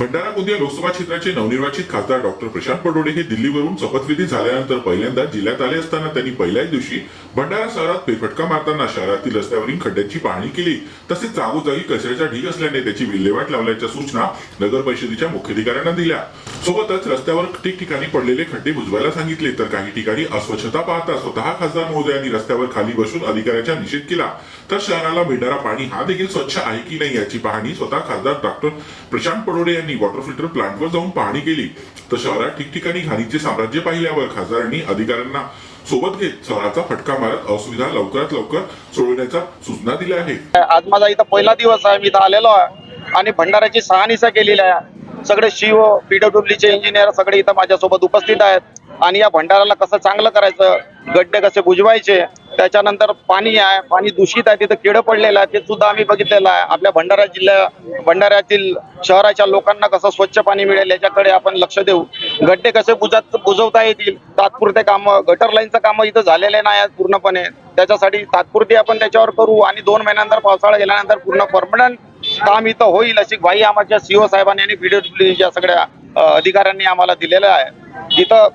भंडारा गोंदिया लोकसभा क्षेत्राचे नवनिर्वाचित खासदार डॉक्टर प्रशांत पडोडे हे दिल्लीवरून शपथविधी झाल्यानंतर पहिल्यांदा जिल्ह्यात आले असताना त्यांनी पहिल्याच दिवशी भंडारा शहरात फेरफटका मारताना शहरातील रस्त्यावरील खड्ड्यांची पाहणी केली. तसेच जागोजागी कचऱ्याचा ढीग असल्याने त्याची विल्हेवाट लावल्याच्या सूचना नगर परिषदेच्या मुख्याधिकाऱ्यांना दिल्या. सोबतच रस्त्यावर ठिकठिकाणी पडलेले खड्डे बुजवायला सांगितले. तर काही ठिकाणी अस्वच्छता पाहता स्वतः खासदार महोदयांनी रस्त्यावर खाली बसून अधिकाऱ्याचा निषेध केला. तर शहराला मिळणारा पाणी हा देखील स्वच्छ आहे की नाही याची पाहणी स्वतः खासदार डॉक्टर प्रशांत पडोडे यांनी वॉटर फिल्टर प्लांटवर जाऊन पाहणी केली. तर शहरात ठिकठिकाणी घाणीचे साम्राज्य पाहिल्यावर खासदारांनी अधिकाऱ्यांना सोबत घेत शहराचा फटका मारत असुविधा लवकरात लवकर सोडवण्याच्या सूचना दिल्या आहेत. आज माझा इथं पहिला दिवस आहे. मी इथं आलेलो आहे. आणि भंडाऱ्याची शहानिशा केलेली आहे. सगळे शिव पीडब्ल्यूडीचे इंजिनियर सगळे इथं माझ्यासोबत उपस्थित आहेत. आणि या भंडाराला कसं चांगलं करायचं गड्डे कसे बुजवायचे त्याच्यानंतर पाणी आहे पाणी दूषित आहे तिथं किडं पडलेलं आहे ते सुद्धा आम्ही बघितलेलं आहे. आपल्या भंडारा जिल्ह्या भंडाऱ्यातील शहराच्या लोकांना कसं स्वच्छ पाणी मिळेल याच्याकडे आपण लक्ष देऊ. गड्डे कसे बुजत बुजवता येतील तात्पुरते कामं गटर लाईनचं कामं इथं झालेले नाही आहेत पूर्णपणे. त्याच्यासाठी तात्पुरती आपण त्याच्यावर करू. आणि दोन महिन्यानंतर पावसाळा गेल्यानंतर पूर्ण परमनंट काम इथं होईल अशी ग्वाही आमच्या सीओ साहेबांनी आणि पीडब्ल्यूडीच्या सगळ्या अधिकाऱ्यांनी आम्हाला दिलेलं आहे. तिथं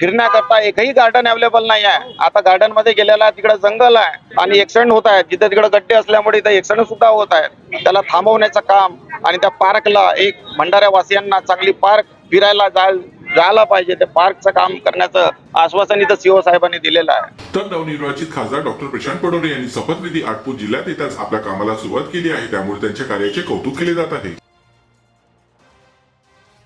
फिरण्याकरता एकही गार्डन अवेलेबल नाही आहे. आता गार्डनमध्ये गेलेला आहे तिकडे जंगल आहे आणि ऍक्सिडेंट होत आहेत जिथे तिकडे गड्डे असल्यामुळे इथे ऍक्सिडेंट सुद्धा होत आहेत त्याला थांबवण्याचं काम आणि त्या पार्कला एक भंडाऱ्या वासियांना चांगली पार्क फिरायला जाय- जायला पाहिजे ते पार्कचं काम करण्याचं आश्वासन इथं सीओ साहेबांनी दिलेलं आहे. तर नवनिर्वाचित खासदार डॉक्टर प्रशांत पडोरे यांनी शपथविधी आटपूर जिल्ह्यात येताच आपल्या कामाला सुरुवात केली आहे. त्यामुळे त्यांच्या कार्याचे कौतुक केले जात आहे.